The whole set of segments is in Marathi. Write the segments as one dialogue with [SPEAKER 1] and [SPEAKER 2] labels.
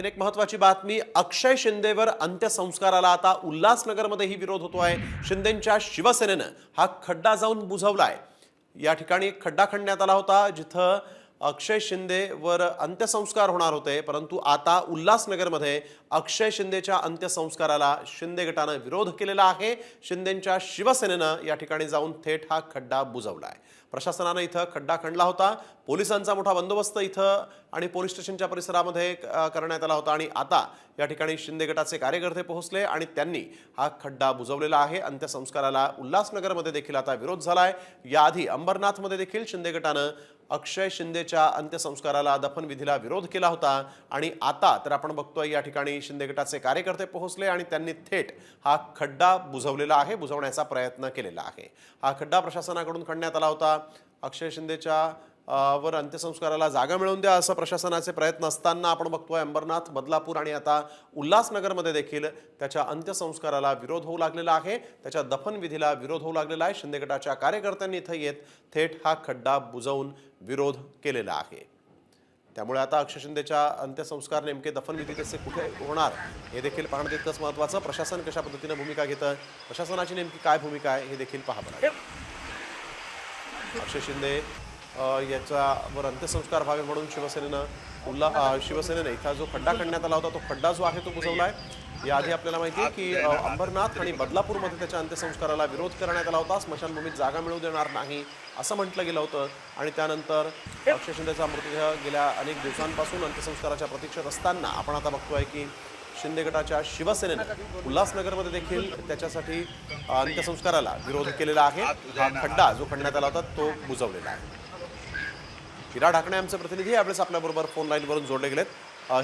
[SPEAKER 1] आणखीन एक महत्वाची बातमी अक्षय शिंदेवर अंत्यसंस्काराला आता उल्हासनगरमध्येही विरोध होतो आहे शिंदेच्या शिवसेनेनं हा खड्डा जाऊन बुजवलाय या ठिकाणी खड्डा खणण्यात आला होता जिथं अक्षय शिंदेवर अंत्यसंस्कार होणार होते. परंतु आता उल्हासनगरमध्ये अक्षय शिंदेच्या अंत्यसंस्काराला शिंदे गटानं विरोध केलेला आहे. शिंदेच्या शिवसेनेनं या ठिकाणी जाऊन थेट हा खड्डा बुजवला आहे प्रशासनानं इथं खड्डा खणला होता. पोलिसांचा मोठा बंदोबस्त इथं आणि पोलीस स्टेशनच्या परिसरामध्ये करण्यात आला होता. आणि आता या ठिकाणी शिंदे गटाचे कार्यकर्ते पोहोचले आणि त्यांनी हा खड्डा बुजवलेला आहे. अंत्यसंस्काराला उल्हासनगरमध्ये देखील आता विरोध झाला आहे याआधी अंबरनाथमध्ये देखील शिंदे गटानं अक्षय शिंदेच्या अंत्यसंस्काराला दफनविधीला विरोध केला होता. आणि आता तर आपण बघतोय या ठिकाणी शिंदे गटाचे कार्यकर्ते पोहोचले आणि त्यांनी थेट हा खड्डा बुजवलेला आहे बुजवण्याचा प्रयत्न केलेला आहे. हा खड्डा प्रशासनाकडून खणण्यात आला होता. अक्षय शिंदेच्या वर अंत्यसंस्काराला जागा मिळवून द्या असं प्रशासनाचे प्रयत्न असताना आपण बघतो अंबरनाथ बदलापूर आणि आता उल्हासनगरमध्ये देखील त्याच्या अंत्यसंस्काराला विरोध होऊ लागलेला आहे. त्याच्या दफनविधीला विरोध होऊ लागलेला आहे. शिंदे गटाच्या कार्यकर्त्यांनी इथं येत थेट हा खड्डा बुजवून विरोध केलेला आहे. त्यामुळे आता अक्षय शिंदेच्या अंत्यसंस्कार नेमके दफनविधी कसे कुठे होणार हे देखील पाहणं तितकंच महत्त्वाचं. प्रशासन कशा पद्धतीनं भूमिका घेतं प्रशासनाची नेमकी काय भूमिका आहे हे देखील पाहावं लागेल. अक्षय शिंदे याच्यावर अंत्यसंस्कार व्हावे म्हणून शिवसेनेनं उल्हा शिवसेनेने इथं जो खड्डा खणण्यात आला होता तो खड्डा जो आहे तो बुजवला आहे. याआधी आपल्याला माहिती आहे की अंबरनाथ आणि बदलापूरमध्ये त्याच्या अंत्यसंस्काराला विरोध करण्यात आला होता. स्मशानभूमीत जागा मिळू देणार नाही असं म्हटलं गेलं होतं. आणि त्यानंतर अक्षय शिंदेचा मृतदेह गेल्या अनेक दिवसांपासून अंत्यसंस्काराच्या प्रतीक्षेत असताना आपण आता बघतोय की शिंदे गटाच्या शिवसेनेनं उल्हासनगरमध्ये देखील त्याच्यासाठी अंत्यसंस्काराला विरोध केलेला आहे. हा खड्डा जो खणण्यात आला होता तो बुजवलेला आहे. हिरा ढाकणे आमचे प्रतिनिधी यावेळेस आपल्याबरोबर फोन लाईनवरून जोडले गेलेत.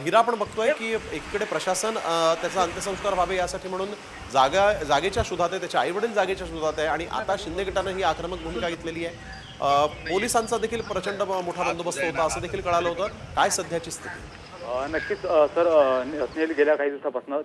[SPEAKER 1] हिरा आपण बघतोय की एकीकडे प्रशासन त्याचा अंत्यसंस्कार व्हावे यासाठी म्हणून जागा जागेच्या शोधात आहे त्याच्या आईवडील जागेच्या शोधात आहे आणि आता शिंदे गटानं ही आक्रमक भूमिका घेतलेली आहे. पोलिसांचा देखील प्रचंड मोठा बंदोबस्त होता असं देखील कळालं होतं. काय सध्याची स्थिती?
[SPEAKER 2] नक्कीच सर स्नेहल गेल्या काही दिवसापासून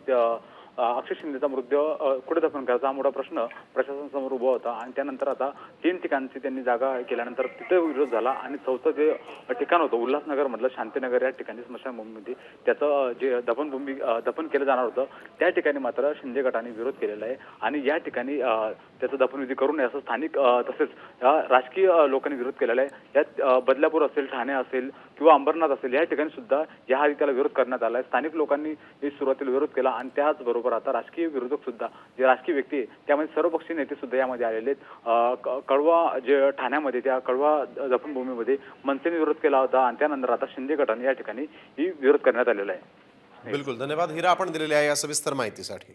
[SPEAKER 2] अक्षय शिंदेचा मृतदेह कुठे दफन करायचा हा मोठा प्रश्न प्रशासनासमोर उभा होता. आणि त्यानंतर आता तीन ठिकाणची त्यांनी जागा केल्यानंतर तिथे विरोध झाला आणि चौथं जे ठिकाण होतं उल्हासनगर मधलं शांतीनगर या ठिकाणी स्मशानभूमीमध्ये त्याचं जे दफनभूमी दफन केलं जाणार होतं त्या ठिकाणी मात्र शिंदे गटाने विरोध केलेला आहे. आणि या ठिकाणी त्याचं दफनविधी करू नये असं स्थानिक तसेच या राजकीय लोकांनी विरोध केलेला आहे. यात बदलापूर असेल ठाणे असेल किंवा अंबरनाथ असेल या ठिकाणी सुद्धा या आधी त्याला विरोध करण्यात आला आहे. स्थानिक लोकांनी सुरुवातीला विरोध केला आणि त्याचबरोबर आता राजकीय विरोधक सुद्धा जे राजकीय व्यक्ती आहे त्यामध्ये सर्वपक्षीय नेते सुद्धा यामध्ये आलेले आहेत. कळवा जे ठाण्यामध्ये त्या कळवा दफनभूमीमध्ये मनसेने विरोध केला होता आणि त्यानंतर आता शिंदे गटाने या ठिकाणी ही विरोध करण्यात आलेला आहे.
[SPEAKER 1] बिलकुल. धन्यवाद. हिरा आपण दिलेली आहे या सविस्तर माहितीसाठी.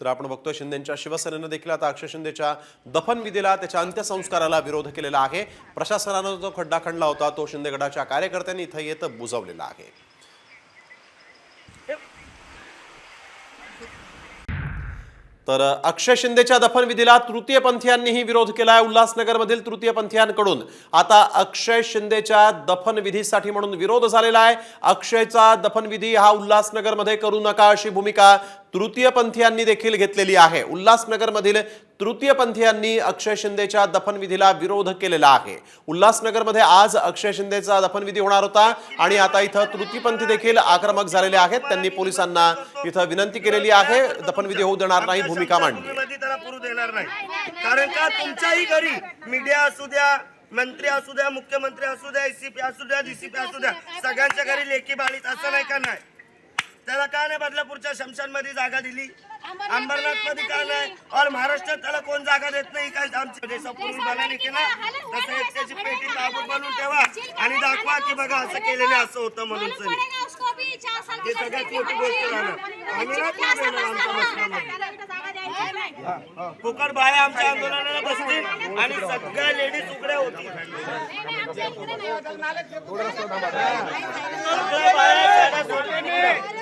[SPEAKER 1] तर आपण बघतोय शिंदेच्या शिवसेनेनं देखील आता अक्षय शिंदेच्या दफनविधीला त्याच्या अंत्यसंस्काराला विरोध केलेला आहे. प्रशासनानं जो खड्डा खणला होता तो शिंदे गटाच्या कार्यकर्त्यांनी इथं येत बुजवलेला आहे. तर अक्षय शिंदेच्या दफनविधीला तृतीयपंथीयांनीही विरोध केला आहे उल्हासनगरमधील तृतीयपंथीयांकडून आता अक्षय शिंदेच्या दफनविधीसाठी म्हणून विरोध झालेला आहे. अक्षयचा दफनविधी हा उल्हासनगरमध्ये करू नका अशी भूमिका तृतीयपंथीयांनी देखील घेतलेली आहे. उल्हासनगरमधील तृतीयपंथीयांनी अक्षय शिंदेच्या दफनविधीला विरोध केलेला आहे. उल्हासनगरमध्ये आज अक्षय शिंदेचा दफनविधी होणार होता आणि आता इथं तृतीयपंथी देखील आक्रमक झालेले आहेत. त्यांनी पोलिसांना इथं विनंती केलेली आहे. दफनविधी होऊ देणार नाही भूमिका मांडली.
[SPEAKER 3] देणार नाही. कारण का तुमच्याही घरी मीडिया असू द्या मंत्री असू द्या मुख्यमंत्री असू द्या एसीपी असू द्या डीसीपी असू द्या सगळ्यांच्या घरी लेखी बाळीत असं नाही का नाही? त्याला का नाही बदलापूरच्या शमशानमध्ये जागा दिली? अंबरनाथमध्ये का नाही? और महाराष्ट्रात त्याला कोण जागा देत नाही? काय आमच्या बनाने केला? तसं एक त्याची पेटी ताबूत बनवून ठेवा आणि दाखवा की बघा असं केलेलं असं होतं म्हणून हे सगळ्यात मोठी गोष्ट राहणार आम्ही नाही आमच्या मसल्यामध्ये फुकट बाया आमच्या आंदोलनाला बसतील आणि सगळ्या लेडीज उघड्या होतील. सगळ्या बाया